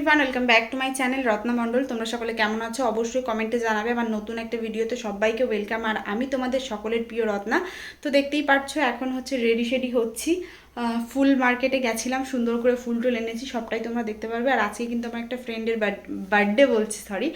Everyone welcome back to my channel Ratna Mondal তোমরা সকলে কেমন আছো? অবশ্যই কমেন্টে জানাবে আমার নতুন একটা ভিডিওতে সবাইকে ওয়েলকাম আর আমি তোমাদের সকলের প্রিয় রত্না। তো দেখতেই পাচ্ছ এখন হচ্ছে রেডি শেডি হচ্ছি। ফুল মার্কেটে গেছিলাম, সুন্দর করে ফুল টুল এনেছি, সবটাই তোমরা দেখতে পারবে। আর আজকে কিন্তু আমার একটা ফ্রেন্ডের বার্থডে বলছি সরি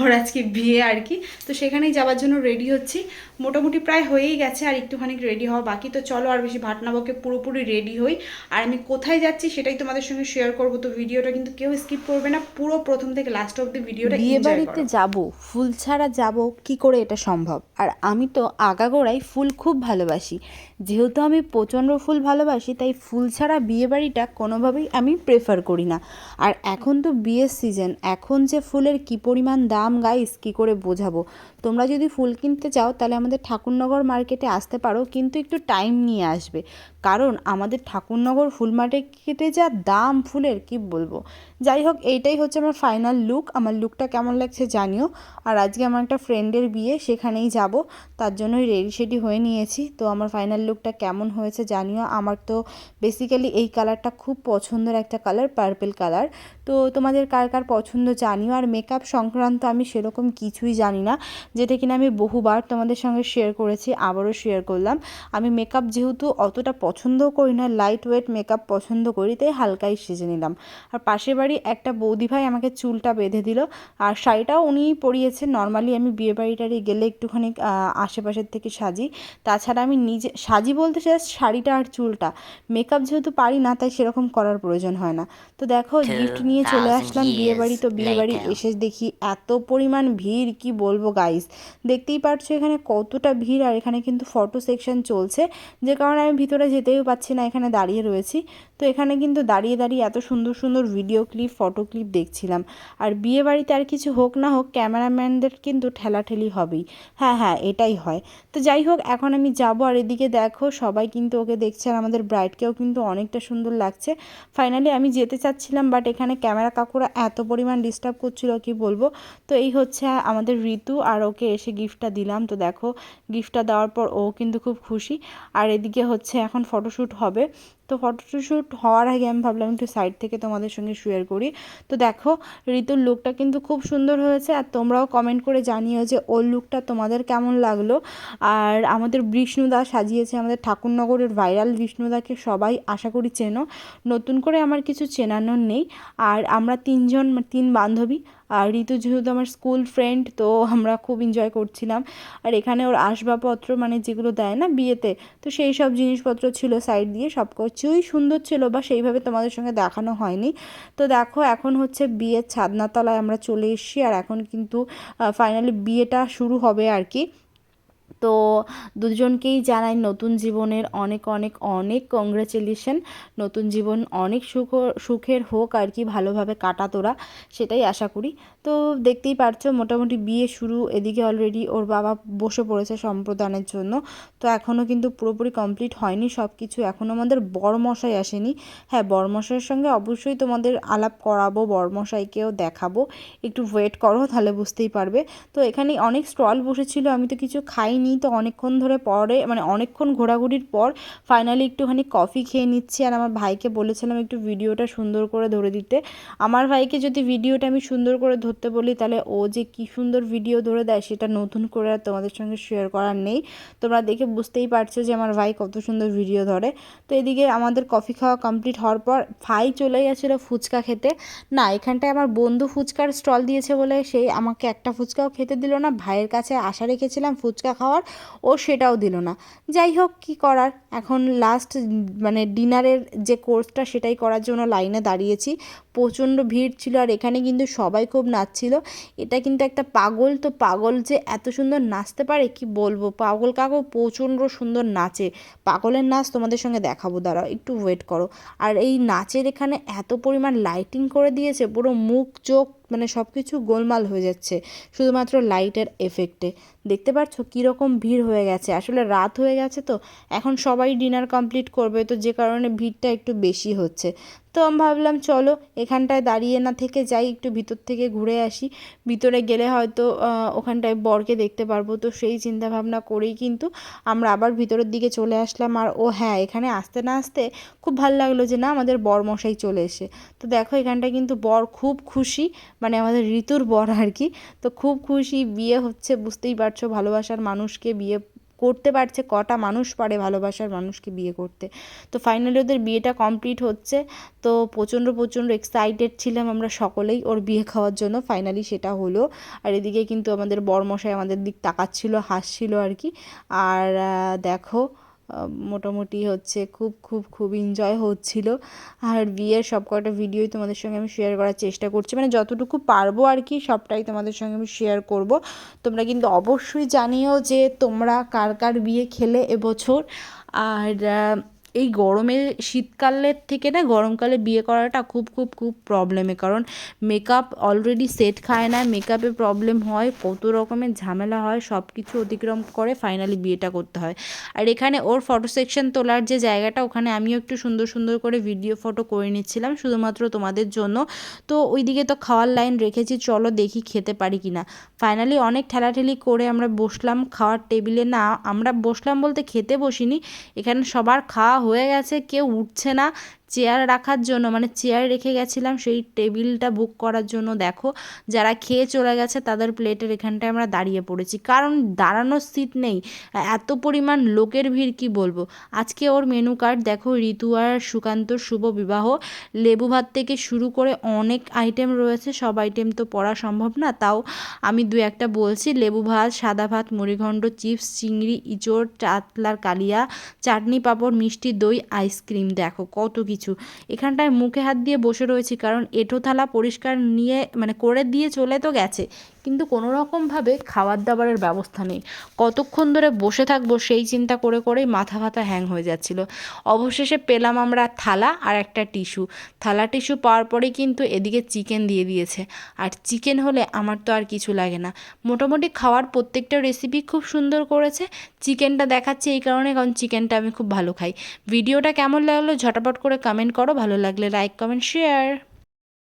ওর আজকে বিয়ে আর কি। তো সেখানেই যাওয়ার জন্য রেডি হচ্ছি। মোটামুটি প্রায় হয়েই গেছে, আর একটুখানি রেডি হওয়া বাকি। তো চলো আর বেশি ভাটনাবকে পুরোপুরি রেডি হই। আর আমি কোথায় যাচ্ছি সেটাই তোমাদের সঙ্গে শেয়ার করব। তো ভিডিওটা কিন্তু কেউ স্কিপ করবে না। পুরো প্রথম থেকে লাস্ট অব অব্দি ভিডিওটা বিয়ে বাড়িতে যাব, ফুল ছাড়া যাব, কি করে এটা সম্ভব? আর আমি তো আগাগোড়াই ফুল খুব ভালোবাসি। যেহেতু আমি প্রচণ্ড ফুল ভালোবাসি, তাই ফুল ছাড়া বিয়ে বাড়িটা কোনোভাবেই আমি প্রেফার করি না। আর এখন তো বিয়ের সিজন এখন যে ফুলের কি পরিমাণ দাম গাইস কী করে বোঝাবো? তোমরা যদি ফুল কিনতে চাও, তাহলে আমাদের ঠাকুরনগর মার্কেটে আসতে পারো, কিন্তু একটু টাইম নিয়ে আসবে। কারণ আমাদের ঠাকুরনগর ফুল মার্কেটে যা দাম ফুলের, কি বলব? যাই হোক, এইটাই হচ্ছে আমার ফাইনাল লুক আমার লুকটা কেমন লাগছে জানিও। আর আজকে আমার একটা ফ্রেন্ডের বিয়ে, সেখানেই যাব। তার জন্যই রেডি সেডি হয়ে নিয়েছি। তো আমার ফাইনাল লুকটা কেমন হয়েছে জানিও। আমার তো বেসিক্যালি এই কালারটা খুব পছন্দের একটা কালার পার্পেল কালার তো তোমাদের কার কার পছন্দ জানিও। আর মেকআপ সংক্রান্ত আমি সেরকম কিছুই জানি না। যেটা কিনা আমি বহুবার তোমাদের সঙ্গে শেয়ার করেছি আবারও শেয়ার করলাম। আমি মেকআপ যেহেতু অতটা পছন্দও করি না লাইট ওয়েট মেকআপ পছন্দ করি তাই হালকাই সেজে নিলাম। আর পাশের বাড়ি একটা বৌদি ভাই আমাকে চুলটা বেঁধে দিল আর শাড়িটাও উনিই পরিয়েছেন নর্মালি আমি বিয়ে বাড়িটারি গেলে একটুখানি আশেপাশের থেকে সাজি। তাছাড়া আমি নিজে সাজি বলতে চাই শাড়িটা আর চুলটা। মেকআপ যেহেতু পারি না তাই সেরকম করার প্রয়োজন হয় না। তো দেখো গিফট নিয়ে চলে আসলাম বিয়ে বাড়ি তো বিয়ে বাড়ি এসে দেখি এত পরিমাণ ভিড় কি বলব গাইস দেখতেই পারছ এখানে কতটা ভিড় আর এখানে কিন্তু ফটো সেকশন চলছে। যে কারণে আমি ভিতরে যেতেও পাচ্ছি না, এখানে দাঁড়িয়ে রয়েছি। তো এখানে কিন্তু দাঁড়িয়ে দাঁড়িয়ে এত সুন্দর সুন্দর ভিডিও ক্লিপ ফটো ক্লিপ দেখছিলাম। আর বিয়ে বাড়িতে আর কিছু হোক না হোক, ক্যামেরাম্যানদের কিন্তু ঠেলাঠেলি হবেই। হ্যাঁ হ্যাঁ এটাই হয়। তো যাই হোক, এখন আমি যাব। আর এদিকে দেখো, সবাই কিন্তু ওকে দেখছে আর আমাদের ব্রাইডকেও কিন্তু অনেকটা সুন্দর লাগছে। ফাইনালি আমি যেতে চাচ্ছিলাম বাট এখানে ক্যামেরা কাকুরা এত পরিমাণ ডিস্টার্ব করছিল, কি বলব? তো এই হচ্ছে আমাদের ঋতু আর ওকে এসে গিফটটা দিলাম। তো দেখো গিফটটা দেওয়ার পর ও কিন্তু খুব খুশি। আর এদিকে হচ্ছে এখন ফটোশ্যুট হবে। তো ফটোশ্যুট হওয়ার আগে আমি ভাবলাম একটু সাইড থেকে তোমাদের সঙ্গে শেয়ার করি। তো দেখো, ঋতুর লুকটা কিন্তু খুব সুন্দর হয়েছে আর তোমরাও কমেন্ট করে জানিও যে ওর লুকটা তোমাদের কেমন লাগল। আর আমাদের বিষ্ণুদা সাজিয়েছে, আমাদের ঠাকুরনগরের ভাইরাল বিষ্ণুদাকে সবাই আশা করি চেনো। নতুন করে আমার কিছু চেনানোর নেই। আর আমরা তিনজন, তিন বান্ধবী আর ঋতু যেহেতু আমার স্কুল ফ্রেন্ড তো আমরা খুব এনজয় করছিলাম। আর এখানে ওর আসবাবপত্র মানে যেগুলো দেয় না বিয়েতে, তো সেই সব জিনিসপত্র ছিল সাইড দিয়ে, সব কিছুই সুন্দর ছিল বা সেইভাবে তোমাদের সঙ্গে দেখানো হয়নি। তো দেখো, এখন হচ্ছে বিয়ের ছাদনাতলায় আমরা চলে এসেছি, আর এখন কিন্তু ফাইনালি বিয়েটা শুরু হবে আর কি। তো দুজনকেই জানাই নতুন জীবনের অনেক অনেক অনেক কংগ্রেচুলেশন নতুন জীবন অনেক সুখ, সুখের হোক আর কি ভালোভাবে কাটা তোরা, সেটাই আশা করি। তো দেখতেই পারছ, মোটামুটি বিয়ে শুরু, এদিকে অলরেডি ওর বাবা বসে পড়েছে সম্প্রদানের জন্য। তো এখনও কিন্তু পুরোপুরি কমপ্লিট হয়নি সব কিছু এখনও আমাদের বড়মশাই আসেনি। হ্যাঁ বড়মশাইয়ের সঙ্গে অবশ্যই তোমাদের আলাপ করাবো বড়মশাইকেও দেখাবো। একটু ওয়েট করো, তাহলে বুঝতেই পারবে। তো এখানে অনেক স্টল বসেছিল, আমি তো কিছু খাইনি। তো অনেকক্ষণ ধরে পরে মানে অনেকক্ষণ ঘোরাঘুরির পর ফাইনালি একটুখানি কফি খেয়ে নিচ্ছি। আর আমার ভাইকে বলেছিলাম একটু ভিডিওটা সুন্দর করে ধরে দিতে। আমার ভাইকে যদি ভিডিওটা আমি সুন্দর করে ধরতে বলি, তাহলে ও যে কি সুন্দর ভিডিও ধরে দেয়, সেটা নতুন করে আর তোমাদের সঙ্গে শেয়ার করার নেই। তোমরা দেখে বুঝতেই পারছ যে আমার ভাই কত সুন্দর ভিডিও ধরে। তো এদিকে আমাদের কফি খাওয়া কমপ্লিট হওয়ার পর ভাই চলে গেছিল ফুচকা খেতে। না, এখানটায় আমার বন্ধু ফুচকার স্টল দিয়েছে বলে সেই আমাকে একটা ফুচকাও খেতে দিল না। ভাইয়ের কাছে আশা রেখেছিলাম ফুচকা খাওয়ার। ও সেটাও দিল না। যাই হোক, কি করার? এখন লাস্ট মানে ডিনারের যে কোর্সটা সেটাই করার জন্য লাইনে দাঁড়িয়েছি। প্রচণ্ড ভিড় ছিল আর এখানে কিন্তু সবাই খুব নাচছিল। এটা কিন্তু একটা পাগল, তো পাগল যে এত সুন্দর নাচতে পারে, কি বলব? পাগল কাকু প্রচণ্ড সুন্দর নাচে। পাগলের নাচ তোমাদের সঙ্গে দেখাবো, দাঁড়াও, একটু ওয়েট করো। আর এই নাচের এখানে এত পরিমাণ লাইটিং করে দিয়েছে, পুরো মুখ চোখ মানে সব কিছু গোলমাল হয়ে যাচ্ছে, শুধুমাত্র লাইটের এফেক্টে দেখতে পাচ্ছ কীরকম ভিড় হয়ে গেছে। আসলে রাত হয়ে গেছে তো, এখন সবাই ডিনার কমপ্লিট করবে তো যে কারণে ভিড়টা একটু বেশি হচ্ছে। তো আমি ভাবলাম, চলো, এখানটায় দাঁড়িয়ে না থেকে যাই, একটু ভিতর থেকে ঘুরে আসি। ভিতরে গেলে হয়তো ওখানটায় বরকে দেখতে পারব। তো সেই চিন্তা ভাবনা করেই কিন্তু আমরা আবার ভিতরের দিকে চলে আসলাম। আর, ও হ্যাঁ এখানে আসতে না আসতে খুব ভালো লাগল যে, না, আমাদের বর মশাই চলে এসে। তো দেখো, এখানটায় কিন্তু বর খুব খুশি মানে আমাদের ঋতুর বর আর কি। তো খুব খুশি, বিয়ে হচ্ছে, বুঝতেই পারছ, ভালোবাসার মানুষকে বিয়ে করতে পারছে, কটা মানুষ পারে ভালোবাসার মানুষকে বিয়ে করতে। তো ফাইনালি ওদের বিয়েটা কমপ্লিট হচ্ছে। তো প্রচণ্ড প্রচণ্ড এক্সাইটেড ছিলাম আমরা সকলেই ওর বিয়ে খাওয়ার জন্য। ফাইনালি সেটা হলো। আর এদিকে কিন্তু আমাদের বরমশাই আমাদের দিক তাকাচ্ছিল, হাসছিল আর কি। আর দেখো মোটামুটি হচ্ছে খুব খুব খুব এনজয় হচ্ছিল। আর বিয়ের সব কটা ভিডিওই তোমাদের সঙ্গে আমি শেয়ার করার চেষ্টা করছি। মানে যতটুকু পারব আর কি, সবটাই তোমাদের সঙ্গে আমি শেয়ার করব। তোমরা কিন্তু অবশ্যই জানিও যে তোমরা কার কার বিয়ে খেলে এবছর? আর এই গরমে শীতকালের থেকে না, গরমকালে বিয়ে করাটা খুব খুব খুব প্রবলেমে কারণ মেকআপ অলরেডি সেট খায় না মেকআপে প্রবলেম হয়, কত রকমের ঝামেলা হয় সব কিছু অতিক্রম করে ফাইনালি বিয়েটা করতে হয়। আর এখানে ওর ফটো সেকশন তোলার যে জায়গাটা, ওখানে আমিও একটু সুন্দর সুন্দর করে ভিডিও ফটো করে নিচ্ছিলাম, শুধুমাত্র তোমাদের জন্য। তো ওইদিকে তো খাওয়ার লাইন রেখেছি, চলো দেখি খেতে পারি কি না ফাইনালি অনেক ঠেলাঠেলি করে আমরা বসলাম, খাওয়ার টেবিলে না, আমরা বসলাম বলতে খেতে বসিনি, এখানে সবার খাওয়া হয়ে গেছে কেউ উঠছে না। চেয়ার রাখার জন্য মানে চেয়ার রেখে গেছিলাম, সেই টেবিলটা বুক করার জন্য দেখো, যারা খেয়ে চলে গেছে তাদের প্লেটের এখানটায় আমরা দাঁড়িয়ে পড়েছি। কারণ দাঁড়ানোর সিট নেই। এত পরিমাণ লোকের ভিড়, কি বলব? আজকে ওর মেনু কার্ড দেখো, ঋতু আর সুকান্ত শুভ বিবাহ। লেবু ভাত থেকে শুরু করে অনেক আইটেম রয়েছে, সব আইটেম তো পড়া সম্ভব না, তাও আমি দু একটা বলছি। লেবু ভাত, সাদা ভাত মুড়িঘণ্ড চিপস, চিংড়ি, ইঁচড় চাতলার কালিয়া, চাটনি পাঁপড়, মিষ্টি দই আইসক্রিম দেখো কত কিছু। এখানটায় মুখে হাত দিয়ে বসে রয়েছি, কারণ এঁঠো থালা পরিষ্কার নিয়ে মানে করে দিয়ে চলে তো গেছে। কিন্তু কোনো রকমভাবে খাবার দাবারের ব্যবস্থা নেই। কতক্ষণ ধরে বসে থাকব সেই চিন্তা করে করেই মাথা ফাথা হ্যাং হয়ে যাচ্ছিল। অবশেষে পেলাম আমরা থালা আর একটা টিস্যু। থালা টিস্যু পাওয়ার পরেই কিন্তু এদিকে চিকেন দিয়ে দিয়েছে। আর চিকেন হলে আমার তো আর কিছু লাগে না। মোটামুটি খাওয়ার প্রত্যেকটা রেসিপি খুব সুন্দর করেছে। চিকেনটা দেখাচ্ছে এই কারণে, কারণ চিকেনটা আমি খুব ভালো খাই। ভিডিওটা কেমন লাগল ঝটাপট করে কমেন্ট করো। ভালো লাগলে লাইক কমেন্ট শেয়ার